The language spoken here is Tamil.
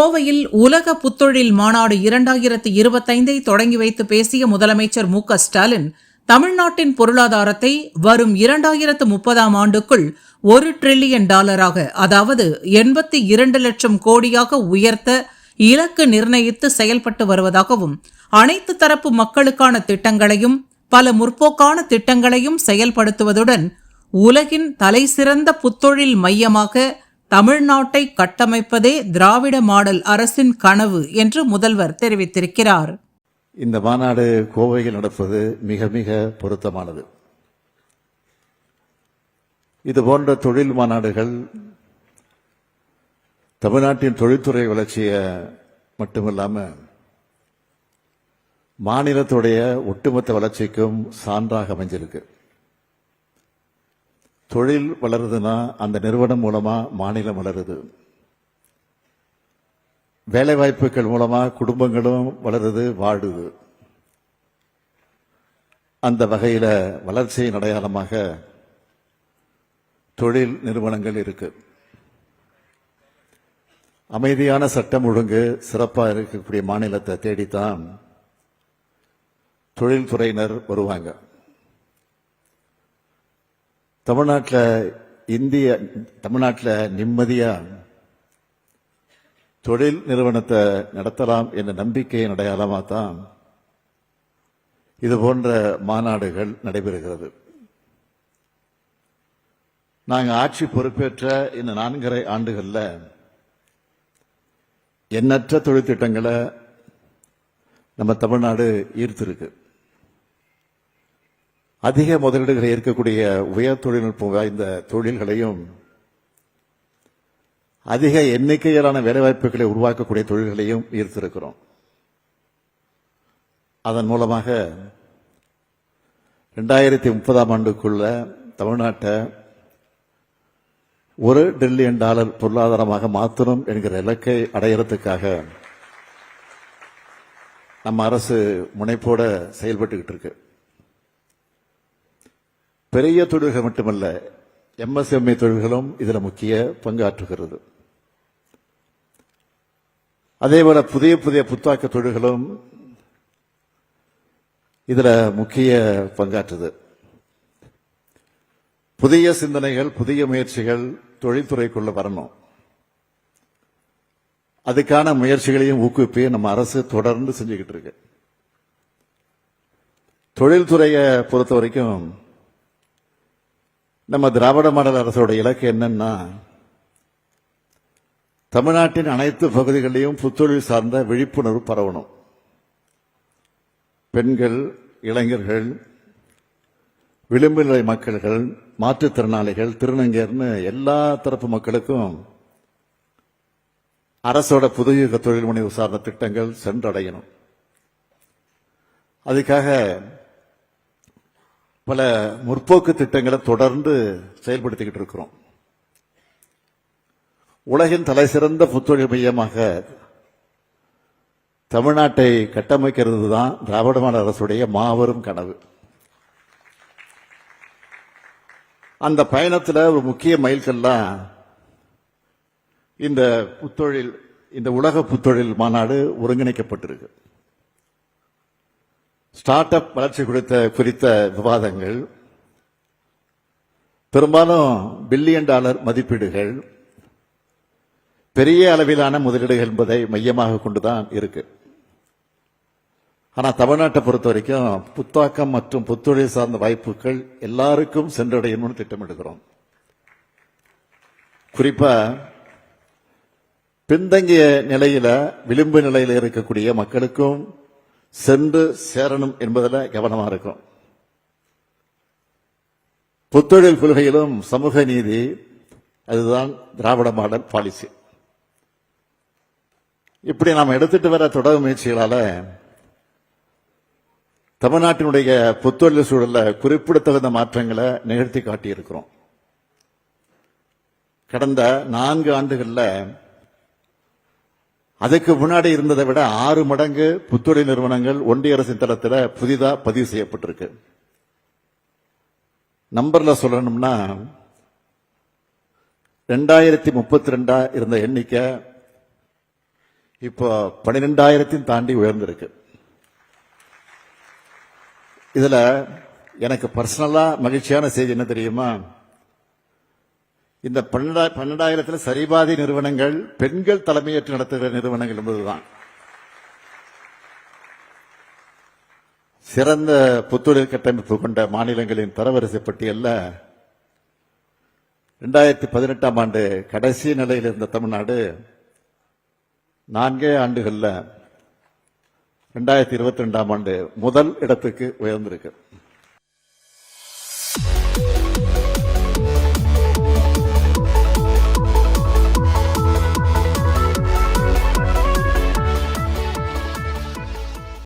கோவையில் உலக புத்தொழில் மாநாடு இரண்டாயிரத்து இருபத்தைந்தை தொடங்கி வைத்து பேசிய முதலமைச்சர் மு க ஸ்டாலின் தமிழ்நாட்டின் பொருளாதாரத்தை வரும் இரண்டாயிரத்து முப்பதாம் ஆண்டுக்குள் ஒரு டிரில்லியன் டாலராக அதாவது எண்பத்தி இரண்டு லட்சம் கோடியாக உயர்த்த இலக்கு நிர்ணயித்து செயல்பட்டு வருவதாகவும் அனைத்து தரப்பு மக்களுக்கான திட்டங்களையும் பல முற்போக்கான திட்டங்களையும் செயல்படுத்துவதுடன் உலகின் தலைசிறந்த புத்தொழில் மையமாக தமிழ்நாட்டை கட்டமைப்பதே திராவிட மாடல் அரசின் கனவு என்று முதல்வர் தெரிவித்திருக்கிறார். இந்த மாநாடு கோவையில் நடப்பது மிக மிக பொருத்தமானது. இது போன்ற தொழில் மாநாடுகள் தமிழ்நாட்டின் தொழில்துறை வளர்ச்சியை மட்டுமில்லாமல் மாநிலத்துடைய ஒட்டுமொத்த வளர்ச்சிக்கும் சான்றாக அமைஞ்சிருக்கு. தொழில் வளருதுன்னா அந்த நிறுவனம் மூலமா மாநிலம் வளருது. வேலை வாய்ப்புகள் மூலமா குடும்பங்களும் வளருது வாடுது அந்த வகையில் வளர்ச்சியின் அடையாளமாக தொழில் நிறுவனங்கள் இருக்கு. அமைதியான சட்டம் ஒழுங்கு சிறப்பாக இருக்கக்கூடிய மாநிலத்தை தேடித்தான் தொழில்துறையினர் வருவாங்க. தமிழ்நாட்டில் இந்திய தமிழ்நாட்டில் நிம்மதியாக தொழில் நிறுவனத்தை நடத்தலாம் என்ற நம்பிக்கையின் அடையாளமாக தான் இது போன்ற மாநாடுகள் நடைபெறுகிறது. நாங்கள் ஆட்சி பொறுப்பேற்ற இந்த நான்கரை ஆண்டுகளில் எண்ணற்ற தொழில் திட்டங்களை நம்ம தமிழ்நாடு ஈர்த்திருக்கு. அதிக முதலீடுகளை ஏற்கக்கூடிய உயர் தொழில்நுட்பம் வாய்ந்த தொழில்களையும் அதிக எண்ணிக்கையிலான வேலைவாய்ப்புகளை உருவாக்கக்கூடிய தொழில்களையும் ஈர்த்திருக்கிறோம். அதன் மூலமாக ரெண்டாயிரத்தி முப்பதாம் ஆண்டுக்குள்ள தமிழ்நாட்டை ஒரு டிரில்லியன் டாலர் பொருளாதாரமாக மாற்றணும் என்கிற இலக்கை அடையிறதுக்காக நம்ம அரசு முனைப்போட செயல்பட்டுக்கிட்டு இருக்கு. பெரிய தொழில்கள் மட்டுமல்ல எம்எஸ்எம்இ தொழில்களும் இதில் முக்கிய பங்காற்றுகிறது. அதேபோல புதிய புதிய புத்தாக்க தொழில்களும் இதில் முக்கிய பங்காற்றுது. புதிய சிந்தனைகள் புதிய முயற்சிகள் தொழில்துறைக்குள்ள வரணும். அதுக்கான முயற்சிகளையும் ஊக்குவிப்பையும் நம்ம அரசு தொடர்ந்து செஞ்சுக்கிட்டு இருக்கு. தொழில்துறையை பொறுத்த வரைக்கும் நம்ம திராவிட மாடல் அரசோட இலக்கு என்னன்னா தமிழ்நாட்டின் அனைத்து பகுதிகளிலும் புத்தொழில் சார்ந்த விழிப்புணர்வு பரவணும். பெண்கள் இளைஞர்கள் விளிம்புநிலை மக்கள்கள் மாற்றுத்திறனாளிகள் திருநங்கர்னு எல்லா தரப்பு மக்களுக்கும் அரசோட புதுயுக தொழில் முனைவு சார்ந்த திட்டங்கள் சென்றடையணும். அதுக்காக பல முற்போக்கு திட்டங்களை தொடர்ந்து செயல்படுத்திக்கிட்டு இருக்கிறோம். உலகின் தலைசிறந்த புத்தொழில் மையமாக தமிழ்நாட்டை கட்டமைக்கிறது தான் திராவிட அரசுடைய மாபெரும் கனவு. அந்த பயணத்தில் ஒரு முக்கிய மைல்கல்லாம் இந்த புத்தொழில் இந்த உலக புத்தொழில் மாநாடு ஒருங்கிணைக்கப்பட்டிருக்கு. ஸ்டார்ட் அப் வளர்ச்சி குறித்த குறித்த விவாதங்கள். பெரும்பாலும் பில்லியன் டாலர் மதிப்பீடுகள். பெரிய அளவிலான முதலீடுகள் என்பதை மையமாக கொண்டுதான் இருக்கு. ஆனா தமிழ்நாட்டை பொறுத்த வரைக்கும் புத்தாக்கம் மற்றும் புத்தொழில் சார்ந்த வாய்ப்புகள் எல்லாருக்கும் சென்றடையணும்னு திட்டமிடுகிறோம். குறிப்பா பின்தங்கிய நிலையில விளிம்பு நிலையில இருக்கக்கூடிய மக்களுக்கும் சென்று சேரணும் என்பதில் கவனமா இருக்கும் புத்தொழில் கொள்கையிலும் சமூக நீதி அதுதான் திராவிட மாடல் பாலிசி. இப்படி நாம் எடுத்துட்டு வர தொடர் முயற்சிகளால தமிழ்நாட்டினுடைய புத்தொழில் சூழல்ல குறிப்பிடத்தகுந்த மாற்றங்களை நிகழ்த்தி காட்டியிருக்கிறோம். கடந்த நான்கு ஆண்டுகள்ல அதுக்கு முன்னாடி இருந்ததை விட ஆறு மடங்கு புத்துறை நிறுவனங்கள் ஒன்றிய அரசின் தளத்தில் புதிதாக பதிவு செய்யப்பட்டிருக்கு. நம்பர்ல சொல்லணும்னா ரெண்டாயிரத்தி முப்பத்தி ரெண்டா இருந்த எண்ணிக்கை இப்போ பன்னிரெண்டாயிரத்தையும் தாண்டி உயர்ந்திருக்கு. இதுல எனக்கு பர்சனலா மகிழ்ச்சியான செய்தி என்ன தெரியுமா? இந்த பன்னெண்டா பன்னெண்டாயிரத்தில் சரிபாதி நிறுவனங்கள் பெண்கள் தலைமையேற்று நடத்துகிற நிறுவனங்கள் என்பதுதான். சிறந்த புத்தொழில் கட்டமைப்பு கொண்ட மாநிலங்களின் தரவரிசை பட்டியல்ல ரெண்டாயிரத்தி பதினெட்டாம் ஆண்டு கடைசி நிலையில் இருந்த தமிழ்நாடு நான்கே ஆண்டுகளில் ரெண்டாயிரத்தி இருபத்தி ரெண்டாம் ஆண்டு முதல் இடத்துக்கு உயர்ந்திருக்கு.